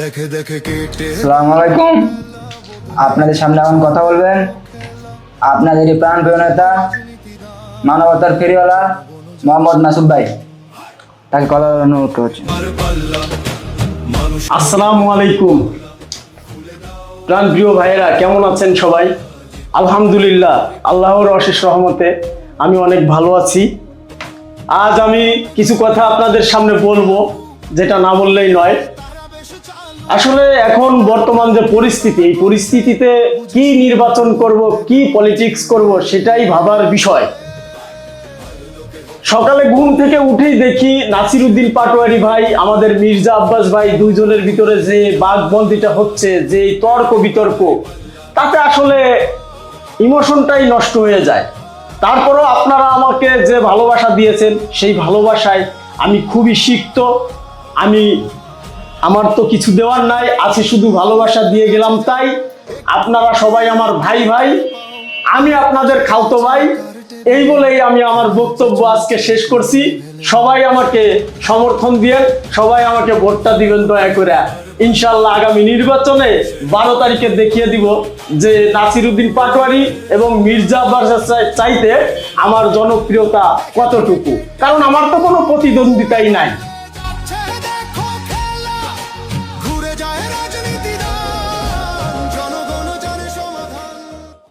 দেখে দেখে কেটে আসসালামু আলাইকুম। আপনাদের সামনে এখন কথা বলবেন। আপনাদেরই প্রাণ প্রিয় নেতা মানবতার ফেরিওয়ালা মোহাম্মদ নাসুব ভাই। তাকে কথা বলার অনুরোধ করছি। আসসালামু আলাইকুম। প্রাণ প্রিয় ভাইয়েরা কেমন আছেন সবাই? আলহামদুলিল্লাহ আল্লাহর অশেষ রহমতে আমি অনেক ভালো আছি। আজ আমি কিছু কথা আপনাদের সামনে বলব যেটা না বললেই নয়। আসলে এখন বর্তমান যে পরিস্থিতি, এই পরিস্থিতিতে কি নির্বাচন করব, কি পলিটিক্স করব সেটাই ভাবার বিষয়। সকালে ঘুম থেকে উঠেই দেখি নাসিরুদ্দিন পাটোয়ারি ভাই, আমাদের মির্জা আব্বাস ভাই দুইজনের ভিতরে যে বাঘবন্দিটা হচ্ছে, যে তর্ক বিতর্ক, তাতে আসলে ইমোশনটাই নষ্ট হয়ে যায়। তারপরও আপনারা আমাকে যে ভালোবাসা দিয়েছেন, সেই ভালোবাসায় আমি খুবই সিক্ত, আমি আমার তো কিছু দেওয়ার নাই, আছে শুধু ভালোবাসা দিয়ে গেলাম তাই। আপনারা সবাই আমার ভাই ভাই, আমি আপনাদের খালতো ভাই। এই বলেই আমি আমার বক্তব্য আজকে শেষ করছি। সবাই আমাকে সমর্থন দিয়ে সবাই আমাকে ভোটটা দিবেন দয়া করে। ইনশাল্লাহ আগামী নির্বাচনে বারো তারিখে দেখিয়ে দিব যে নাসিরুদ্দিন পাটোয়ারি এবং মির্জা আব্বাস চাইতে আমার জনপ্রিয়তা কতটুকু। কারণ আমার তো কোনো প্রতিদ্বন্দ্বিতাই নাই।